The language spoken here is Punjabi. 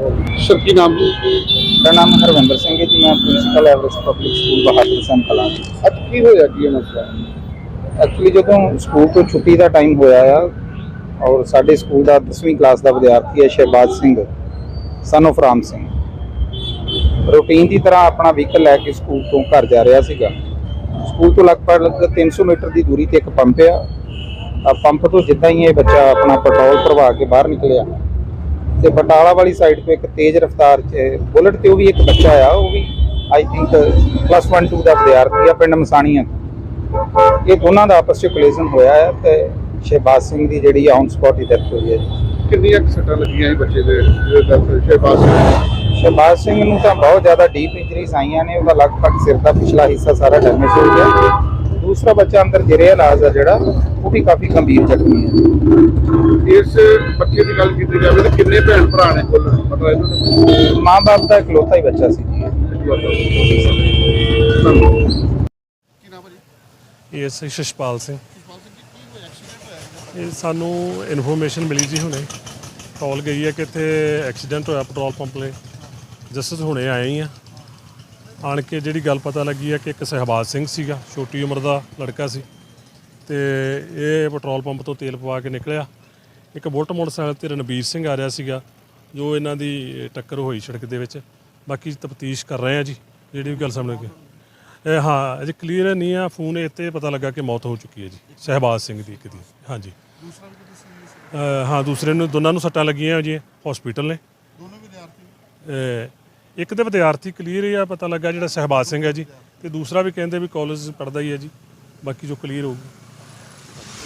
ਸਰ ਕੀ ਨਾਮ ਜੀ? ਮੇਰਾ ਨਾਮ ਹਰਵਿੰਦਰ ਸਿੰਘ ਹੈ ਜੀ ਮੈਂ principal Everest public school Bahadar Singh Kalan ਅੱਜ ਕੀ ਹੋਇਆ ਕੀ ਇਹ ਮਸਲਾ ਐਕਚੁਅਲੀ ਜਦੋਂ ਸਕੂਲ ਤੋਂ ਛੁੱਟੀ ਦਾ ਟਾਈਮ ਹੋਇਆ ਆ ਔਰ ਸਾਡੇ ਸਕੂਲ ਦਾ 10ਵੀਂ ਕਲਾਸ ਦਾ ਵਿਦਿਆਰਥੀ ਹੈ Shehbaz Singh son of Ram Singh. Routine ਦੀ ਤਰ੍ਹਾਂ ਆਪਣਾ ਵਹੀਕਲ ਲੈ ਕੇ ਸਕੂਲ ਤੋਂ ਘਰ ਜਾ ਰਿਹਾ ਸੀਗਾ। ਸਕੂਲ ਤੋਂ ਲਗਭਗ 300 ਮੀਟਰ ਦੀ ਦੂਰੀ ਤੇ ਇੱਕ ਪੰਪ ਆ। ਪੰਪ ਤੋਂ ਜਿੱਦਾਂ ਹੀ ਇਹ ਬੱਚਾ ਆਪਣਾ ਪੈਟਰੋਲ ਭਰਵਾ ਕੇ ਬਾਹਰ ਨਿਕਲਿਆ ਤੇ ਬਟਾਲਾ ਵਾਲੀ ਸਾਈਡ ਤੋਂ ਇੱਕ ਤੇਜ਼ ਰਫ਼ਤਾਰ 'ਚ ਬੁਲਟ ਤੇ ਉਹ ਵੀ ਇੱਕ ਬੱਚਾ ਆ ਉਹ ਵੀ ਆਈ ਥਿੰਕ ਪਲੱਸ 1 2 ਦਾ ਵਿਦਿਆਰਥੀ ਆ ਪਿੰਡ ਮਸਾਣੀਆਂ ਇਹ ਦੋਨਾਂ ਦਾ ਆਪਸ 'ਚ ਕੋਲੀਜ਼ਨ ਹੋਇਆ ਹੈ ਤੇ ਸ਼ਹਿਬਾਜ਼ ਸਿੰਘ ਦੀ ਜਿਹੜੀ ਔਨ ਸਪੌਟ ਹੀ ਡੈਥ ਹੋਈ ਹੈ ਕਿੰਨੀਆਂ ਸੱਟਾਂ ਲੱਗੀਆਂ ਸੀ ਬੱਚੇ ਦੇ ਸ਼ਹਿਬਾਜ਼ ਸ਼ਹਿਬਾਜ਼ ਸਿੰਘ ਨੂੰ ਤਾਂ ਬਹੁਤ ਜ਼ਿਆਦਾ ਡੀਪ ਇੰਜਰੀਜ਼ ਆਈਆਂ ਨੇ ਉਹਦਾ ਲਗਭਗ ਸਿਰ ਦਾ ਪਿਛਲਾ ਹਿੱਸਾ ਸਾਰਾ ਡੈਮੇਜ ਹੋ ਗਿਆ। ਦੂਸਰਾ ਬੱਚਾ ਅੰਦਰ ਜਿਹੜੇ ਇਲਾਜ ਆ ਜਿਹੜਾ ਉਹ ਵੀ ਕਾਫੀ ਗੰਭੀਰ ਜ਼ਖਮੀ ਹੈ। ਇਸ ਬੱਚੇ ਦੀ ਗੱਲ ਕੀਤੀ ਜਾਵੇ ਤਾਂ ਕਿੰਨੇ ਭੈਣ ਭਰਾ ਨੇ ਕੁੱਲ? ਮਤਲਬ ਇਹਨਾਂ ਦੇ ਮਾਂ-ਬਾਪ ਦਾ ਇਕਲੌਤਾ ਹੀ ਬੱਚਾ ਸੀ ਜੀ ਇਹ। ਕੀ ਨਾਮ ਹੈ ਜੀ? ਇਹ ਸੀ ਸ਼ਸ਼ਪਾਲ ਸਿੰਘ। ਇਹ ਸਾਨੂੰ ਇਨਫੋਰਮੇਸ਼ਨ ਮਿਲੀ ਜੀ ਹੁਣੇ। ਕਾਲ ਗਈ ਹੈ ਕਿ ਇੱਥੇ ਐਕਸੀਡੈਂਟ ਹੋਇਆ ਪੈਟਰੋਲ ਪੰਪ 'ਤੇ। ਜਸਟਿਸ ਹੁਣੇ ਆਏ ਹੀ ਆ। ਆਣ ਕੇ ਜਿਹੜੀ ਗੱਲ ਪਤਾ ਲੱਗੀ ਹੈ ਕਿ ਇੱਕ ਸਹਿਬਾਜ਼ ਸਿੰਘ ਸੀਗਾ ਛੋਟੀ ਉਮਰ ਦਾ ਲੜਕਾ ਸੀ। ਤੇ ਇਹ ਪੈਟਰੋਲ ਪੰਪ ਤੋਂ ਤੇਲ ਪਵਾ ਕੇ ਨਿਕਲਿਆ। ਇੱਕ ਬੁਲਟ ਮੋਟਰਸਾਈਕਲ ਤੇ ਰਣਬੀਰ ਸਿੰਘ ਆ ਰਿਹਾ ਸੀਗਾ ਜੋ ਇਹਨਾਂ ਦੀ ਟੱਕਰ ਹੋਈ ਸੜਕ ਦੇ ਵਿੱਚ। ਬਾਕੀ ਤਫਤੀਸ਼ ਕਰ ਰਹੇ ਆ ਜੀ ਜਿਹੜੀ ਵੀ ਗੱਲ ਸਾਹਮਣੇ ਆਈ ਇਹ ਹਾਂ ਅਜੇ ਕਲੀਅਰ ਨਹੀਂ ਆ ਫੋਨ ਇੱਥੇ ਪਤਾ ਲੱਗਾ ਕਿ ਮੌਤ ਹੋ ਚੁੱਕੀ ਹੈ ਜੀ ਸਹਿਬਾਜ਼ ਸਿੰਘ ਦੀ ਇੱਕ ਦੀ ਹਾਂਜੀ। ਹਾਂ ਦੂਸਰੇ ਨੂੰ ਦੋਨਾਂ ਨੂੰ ਸੱਟਾਂ ਲੱਗੀਆਂ ਜੀ ਹਸਪੀਟਲ ਨੇ। ਦੋਨੋਂ ਵਿਦਿਆਰਥੀ ਇੱਕ ਤੇ ਵਿਦਿਆਰਥੀ ਕਲੀਅਰ ਹੀ ਆ, ਪਤਾ ਲੱਗਾ ਜਿਹੜਾ ਸਹਿਬਾਜ਼ ਸਿੰਘ ਹੈ ਜੀ, ਤੇ ਦੂਸਰਾ ਵੀ ਕਹਿੰਦੇ ਵੀ ਕਾਲਜ ਪੜਦਾ ਹੀ ਹੈ ਜੀ, ਬਾਕੀ ਜੋ ਕਲੀਅਰ ਹੋਊਗੀ।